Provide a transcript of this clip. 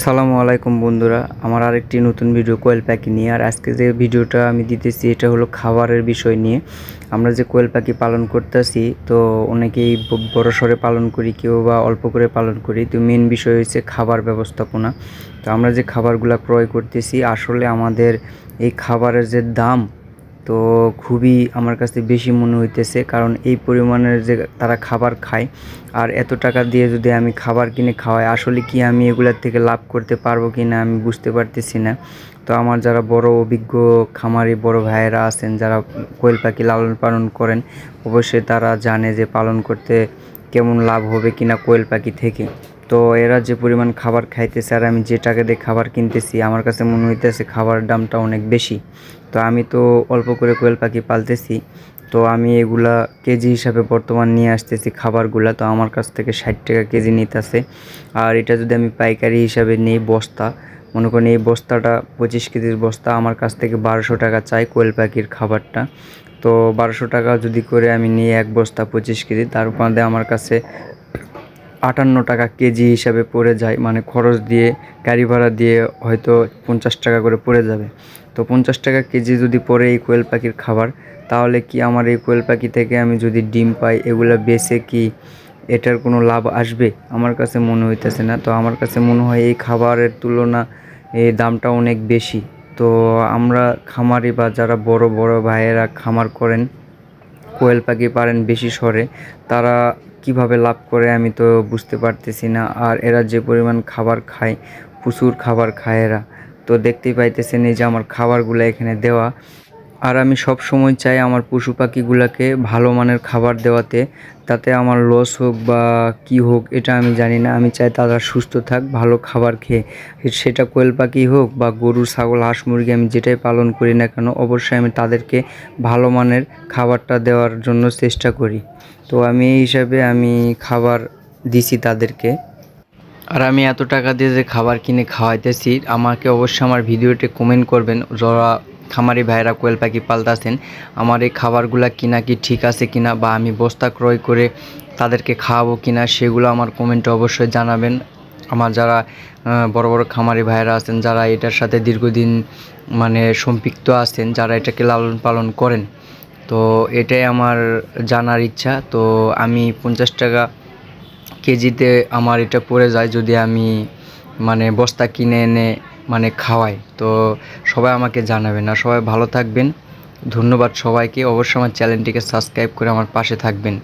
সালামু আলাইকুম বন্ধুরা, আমার আরেকটি নতুন ভিডিও কোয়েল পাখি নিয়ে, আর আজকে যে ভিডিওটা আমি দিতেছি, এটা হলো খাবারের বিষয় নিয়ে। আমরা যে কোয়েল পাখি পালন করতেছি, তো অনেকেই বড় সড়ে পালন করি, কেউ বা অল্প করে পালন করি, তো মেন বিষয় হচ্ছে খাবার ব্যবস্থাপনা। তো আমরা যে খাবারগুলো ক্রয় করতেছি, আসলে আমাদের এই খাবারের যে দাম তো খুবই আমার কাছে বেশি মনে হইতেছে, কারণ এই পরিমাণের যে তারা খাবার খায় আর এত টাকা দিয়ে যদি আমি খাবার কিনে খাওয়াই, আসলে কি আমি এগুলার থেকে লাভ করতে পারব কি না আমি বুঝতে পারতেছি না। তো আমার যারা বড় অভিজ্ঞ খামারি, বড় ভাইয়েরা আছেন, যারা কোয়েল পাখি লালন পালন করেন, অবশ্যই তারা জানে যে পালন করতে কেমন লাভ হবে কিনা কোয়েল পাখি থেকে। তো এরা যে পরিমাণ খাবার খাইতেছে আর আমি যে টাকা দিয়ে খাবার কিনতেছি, আমার কাছে মনে হইতেছে খাবার দামটা অনেক বেশি। তো আমি তো অল্প করে কোয়েল পাখি পালতেছি। তো আমি এগুলা কেজি হিসাবে বর্তমান নিয়ে আসতেছি খাবারগুলা। তো আমার কাছ থেকে ষাট টাকা কেজি নিতেছে। আর এটা যদি আমি পাইকারি হিসাবে নিই বস্তা, মনে করেন এই বস্তাটা পঁচিশ কেজির বস্তা, আমার কাছ থেকে বারোশো টাকা চাই কোয়েল পাখির খাবারটা। তো বারোশো টাকা যদি করে আমি নিই এক বস্তা পঁচিশ কেজি, তার মধ্যে আমার কাছে আটান্ন টাকা কেজি হিসাবে পড়ে যায় মানে খরচ দিয়ে, গাড়ি ভাড়া দিয়ে হয়তো পঞ্চাশ টাকা করে পড়ে যাবে। তো পঞ্চাশ টাকা কেজি যদি পড়ে এই কোয়েল পাখির খাবার, তাহলে কি আমার এই কোয়েল পাখি থেকে আমি যদি ডিম পাই, এগুলো বেচে কি এটার কোনো লাভ আসবে? আমার কাছে মনে হইতেছে না। তো আমার কাছে মনে হয় এই খাবারের তুলনা, এই দামটা অনেক বেশি। তো আমরা খামারি বা যারা বড় বড় ভাইয়েরা খামার করেন, কোয়েল পাখি পারেন বেশি সরে, তারা কীভাবে লাভ করে আমি তো বুঝতে পারতেছি না। আর এরা যে পরিমাণ খাবার খায়, প্রচুর খাবার খায় এরা। তো দেখতেই পাইতেছেন এই যে আমার খাবারগুলো এখানে দেওয়া। আর আমি সব সময় চাই আমার পশু পাখিগুলোকে ভালো মানের খাবার দেওয়াতে, তাতে আমার লস হোক বা কি হোক, এটা আমি জানি না। আমি চাই তারা সুস্থ থাক, ভালো খাবার খেয়ে। সেটা কোয়েল পাখি হোক বা গরু, ছাগল, হাঁস, মুরগি আমি যেটাই পালন করি না কেন, অবশ্যই আমি তাদেরকে ভালো মানের খাবারটা দেওয়ার জন্য চেষ্টা করি। তো আমি এই হিসাবে আমি খাবার দিছি তাদেরকে। আর আমি এত টাকা দিয়ে যে খাবার কিনে খাওয়াইতেছি, আমাকে অবশ্যই আমার ভিডিওটি কমেন্ট করবেন। যারা খামারি ভাইরা কোয়েল পাখি পালতাছেন, আমার এই খাবারগুলা কিনা কি ঠিক আছে কিনা বা আমি বস্তা ক্রয় করে তাদেরকে খাওয়াবো কিনা সেগুলো আমার কমেন্টে অবশ্যই জানাবেন। আমার যারা বড় বড় খামারি ভাইরা আছেন, যারা এটার সাথে দীর্ঘদিন মানে সম্পৃক্ত আছেন, যারা এটাকে লালন পালন করেন, তো এটাই আমার জানার ইচ্ছা। তো আমি পঞ্চাশ টাকা কেজিতে আমার এটা পড়ে যায় যদি আমি মানে বস্তা কিনে এনে মানে খাওয়াই তো সবাই আমাকে জানাবেন। আর সবাই ভালো থাকবেন। ধন্যবাদ সবাইকে। অবশ্যই আমার চ্যানেলটিকে সাবস্ক্রাইব করে আমার পাশে থাকবেন।